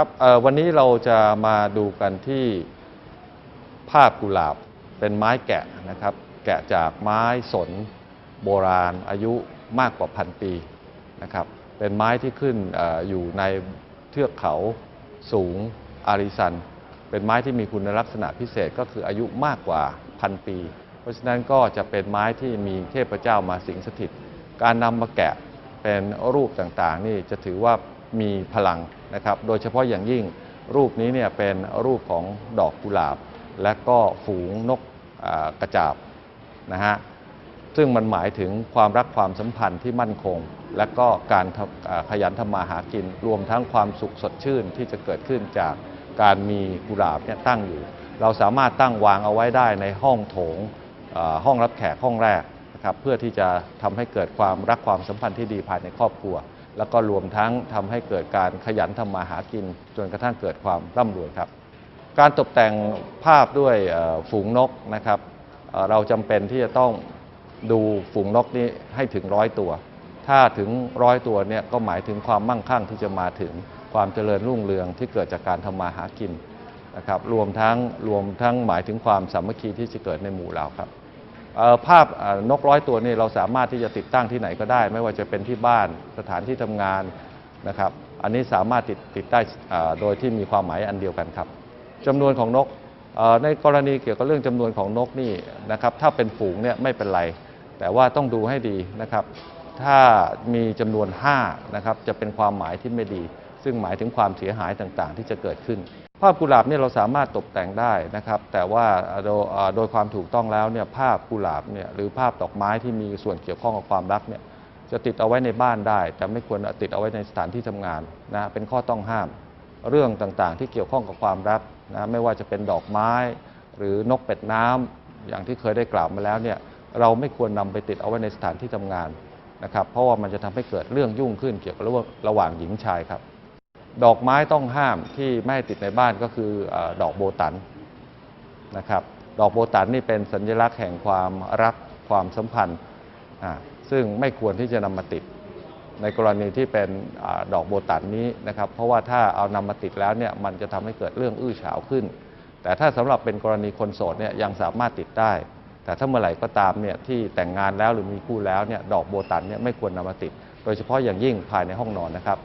ครับเอ่อวันนี้เราจะมาดูกันที่ภาพกุหลาบเป็นไม้แกะนะครับ แกะจากไม้สนโบราณอายุมากกว่าพันปีนะครับ เป็นไม้ที่ขึ้นอออยู่ในเทือกเขาสูงอาริซัน เป็นไม้ที่มีคุณลักษณะพิเศษก็คืออายุมากกว่าพันปี เพราะฉะนั้นก็จะเป็นไม้ที่มีเทพเจ้ามาสิงสถิต การนำมาแกะเป็นรูปต่างๆ นี่จะถือว่า มีพลังนะครับ โดยเฉพาะอย่างยิ่งรูปนี้เนี่ยเป็นรูปของดอกกุหลาบ และก็ฝูงนกกระจาบนะฮะซึ่งมันหมายถึงความรักความสัมพันธ์ที่มั่นคง และก็การขยันทำมาหากิน รวมทั้งความสุขสดชื่นที่จะเกิดขึ้นจากการมีกุหลาบเนี่ยตั้งอยู่ เราสามารถตั้งวางเอาไว้ได้ในห้องโถงห้องรับแขกห้องแรกนะครับเพื่อที่จะทำให้เกิดความรักความสัมพันธ์ที่ดีภายในครอบครัว แล้วก็รวมทั้งทำให้เกิดการขยันทำมาหากิน จนกระทั่งเกิดความร่ำรวยครับ การตกแต่งภาพด้วยฝูงนกนะครับเราจำเป็นที่จะต้องดูฝูงนกนี้ให้ถึงร้อยตัว ถ้าถึงร้อยตัวเนี่ยก็หมายถึงความมั่งคั่งที่จะมาถึงความเจริญรุ่งเรืองที่เกิดจากการทำมาหากินนะครับรวมทั้งรวมทั้งหมายถึงความสามัคคีที่จะเกิดในหมู่เราครับ ภาพนกร้อยตัวนี่เราสามารถที่จะติดตั้งที่ไหนก็ได้ ไม่ว่าจะเป็นที่บ้านสถานที่ทำงานนะครับ อันนี้สามารถติดติดได้โดยที่มีความหมายอันเดียวกันครับจำนวนของนกในกรณีเกี่ยวกับเรื่องจำนวนของนกนี่นะครับ ถ้าเป็นฝูงเนี่ยไม่เป็นไร แต่ว่าต้องดูให้ดีนะครับ ถ้ามีจำนวน5นะครับจะเป็นความหมายที่ไม่ดี ซึ่งหมายถึงความเสียหายต่างๆ ที่จะเกิดขึ้น ภาพกุหลาบเนี่ยเราสามารถตกแต่งได้นะครับ แต่ว่าโดยโดยความถูกต้องแล้วเนี่ยภาพกุหลาบเนี่ยหรือภาพดอกไม้ที่มีส่วนเกี่ยวข้องกับความรักเนี่ยจะติดเอาไว้ในบ้านได้ แต่ไม่ควรติดเอาไว้ในสถานที่ทำงานนะเป็นข้อต้องห้าม เรื่องต่างๆ ที่เกี่ยวข้องกับความรักนะไม่ว่าจะเป็นดอกไม้ หรือนกเป็ดน้ำอย่างที่เคยได้กล่าวมาแล้วเนี่ยเราไม่ควรนำไปติดเอาไว้ในสถานที่ทำงานนะครับ เพราะว่ามันจะทำให้เกิดเรื่องยุ่งขึ้นเกี่ยวกับระหว่างหญิงชายครับ ดอกไม้ต้องห้ามที่ไม่ให้ติดในบ้านก็คืออดอกโบตันนะครับ ดอกโบตันนี่เป็นสัญลักษณ์แห่งความรักความสัมพันธ์ซึ่งไม่ควรที่จะนำมาติดในกรณีที่เป็นอดอกโบตันนี้นะครับ เพราะว่าถ้าเอานำมาติดแล้วเนี่ยมันจะทำให้เกิดเรื่องอื้อฉาวขึ้น แต่ถ้าสำหรับเป็นกรณีคนโสดเนี่ยยังสามารถติดได้ แต่ถ้าเมื่อไหร่ก็ตามเนี่ยที่แต่งงานแล้วหรือมีคู่แล้วเนี่ยดอกโบตันเนี่ยไม่ควรนำมาติด โดยเฉพาะอย่างยิ่งภายในห้องนอนนะครับ